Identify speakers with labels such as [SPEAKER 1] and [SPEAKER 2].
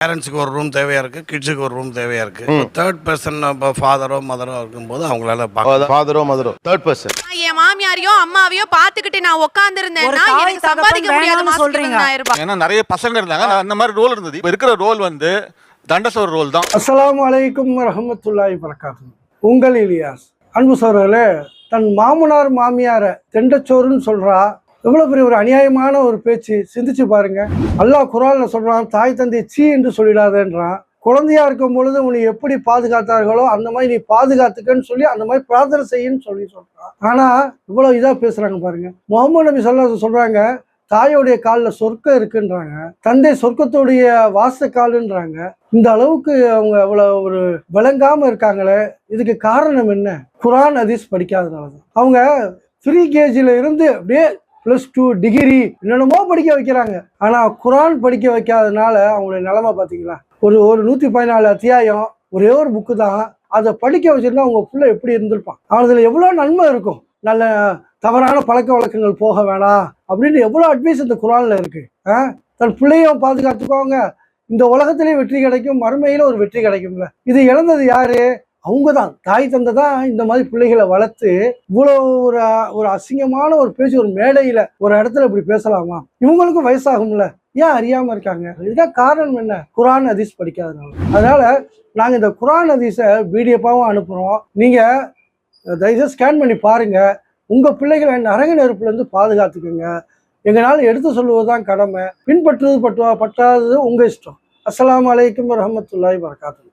[SPEAKER 1] பேரண்ட்ஸுக்கு ஒரு ரூம் தேவையா இருக்கு கிட்ஸுக்கு ஒரு ரூம் தேவையா இருக்கு. தேர்ட் பர்சன் இப்போ ஃபாதரோ மதரோ இருக்கும்போது அவங்களால பார்க்க
[SPEAKER 2] ஃபாதரோ மதரோ தேர்ட் பர்சன்
[SPEAKER 3] என் மாமியாரையோ அம்மாவையோ பாத்துக்கிட்டு நான்
[SPEAKER 4] தாய்
[SPEAKER 3] எனக்கு சம்பாதிக்க முடியாத
[SPEAKER 4] வேணாம்னு
[SPEAKER 3] மாசத்துக்கு
[SPEAKER 4] சொல்றீங்க.
[SPEAKER 3] இருபதாயிரம் ரூபாய்.
[SPEAKER 5] ஏன்னா நிறைய பசங்க இருந்தாங்க. நான் அந்த மாதிரி ரோல் இருந்தது. இப்போ இருக்கிற ரோல் வந்து தண்டசோர் ரோல் தான்.
[SPEAKER 6] அஸ்ஸலாமு அலைக்கும் வரஹமத்துல்லாஹி வரகாத்து உங்கள் இலியாஸ். அன்பு சோழர்களே தன் மாமனார் மாமியாரை தெண்டச்சோறுன்னு சொல்றா எவ்வளோ பெரிய ஒரு அநியாயமான ஒரு பேச்சு. சிந்திச்சு பாருங்க. அல்லாஹ் குரான்ல சொல்றான் தாய் தந்தை சீ என்று சொல்லிடாதேன்றான். குழந்தையா இருக்கும் பொழுது உன்னை எப்படி பாதுகாத்தார்களோ அந்த மாதிரி நீ பாதுகாத்துக்கன்னு சொல்லி அந்த மாதிரி பிரார்த்தனை செய்யுன்னு சொல்லி சொல்றான். ஆனா இவ்வளவு இதா பேசுறாங்க பாருங்க. முகமது நபி சொல்ல சொல்றாங்க தாயோடைய காலில் சொர்க்கம் இருக்குன்றாங்க. தந்தை சொர்க்கத்துடைய வாச காலுன்றாங்க. இந்த அளவுக்கு அவங்க அவ்வளோ ஒரு விளங்காம இருக்காங்களே இதுக்கு காரணம் என்ன? குரான் அதிஸ் படிக்காதனால தான் அவங்க ஃப்ரீ கேஜில் இருந்து அப்படியே ப்ளஸ் டூ டிகிரி என்னென்னமோ படிக்க வைக்கிறாங்க. ஆனால் குரான் படிக்க வைக்காதனால அவங்களுடைய நிலமை பார்த்தீங்களா? ஒரு ஒரு நூற்றி பதினாலு அத்தியாயம் ஒரே ஒரு புக்கு தான். அதை படிக்க வச்சிருந்தா அவங்க புள்ள எப்படி இருந்திருப்பான்? அதில் எவ்வளோ நன்மை இருக்கும். நல்ல தவறான பழக்க வழக்கங்கள் போக வேணாம் அப்படின்னு எவ்வளோ அட்வைஸ் இந்த குரானில் இருக்குது ஆ? தன் பிள்ளையும் பாதுகாத்துக்கோங்க. இந்த உலகத்திலே வெற்றி கிடைக்கும் மறுமையில ஒரு வெற்றி கிடைக்கும்ல. இது இழந்தது யாரு? அவங்க தான் தாய் தந்தை தான் இந்த மாதிரி பிள்ளைகளை வளர்த்து இவ்வளோ ஒரு ஒரு அசிங்கமான ஒரு பேச்சு ஒரு மேடையில் ஒரு இடத்துல இப்படி பேசலாமா? இவங்களுக்கும் வயசாகும்ல. ஏன் அறியாமல் இருக்காங்க? இதுதான் காரணம் என்ன? குரான் ஹதீஸ் படிக்காதனால. அதனால நாங்கள் இந்த குரான் ஹதீஸை பிடிஎஃபாகவும் அனுப்புகிறோம் நீங்கள் தயவுசெய்து ஸ்கேன் பண்ணி பாருங்கள் உங்கள் பிள்ளைகளை நரக நெருப்புலேருந்து பாதுகாத்துக்கோங்க. பாதுகாத்துக்குங்க எங்களால் எடுத்து சொல்லுவதுதான் கடமை. பின்பற்றுவது பட்டுவா பற்றாதது உங்கள் இஷ்டம். அஸ்லாம் அலைக்கும் ரஹமத்துல்லாய் வரகாத்து